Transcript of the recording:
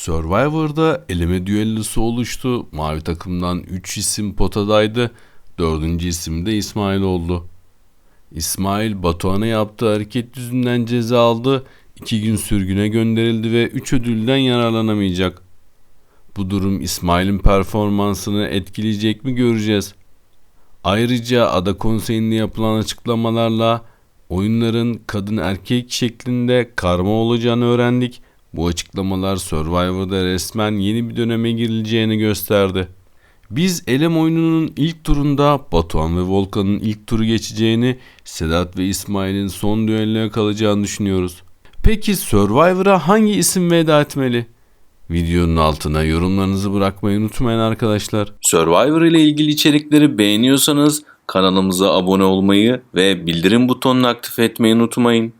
Survivor'da eleme düellosu oluştu. Mavi takımdan 3 isim potadaydı. Dördüncü isim de İsmail oldu. İsmail Batuhan'a yaptığı hareket yüzünden ceza aldı. 2 gün sürgüne gönderildi ve 3 ödülden yararlanamayacak. Bu durum İsmail'in performansını etkileyecek mi göreceğiz. Ayrıca Ada Konseyi'nde yapılan açıklamalarla oyunların kadın erkek şeklinde karma olacağını öğrendik. Bu açıklamalar Survivor'da resmen yeni bir döneme girileceğini gösterdi. Biz elem oyununun ilk turunda Batuhan ve Volkan'ın ilk turu geçeceğini, Sedat ve İsmail'in son düelloya kalacağını düşünüyoruz. Peki Survivor'a hangi isim veda etmeli? Videonun altına yorumlarınızı bırakmayı unutmayın arkadaşlar. Survivor ile ilgili içerikleri beğeniyorsanız kanalımıza abone olmayı ve bildirim butonunu aktif etmeyi unutmayın.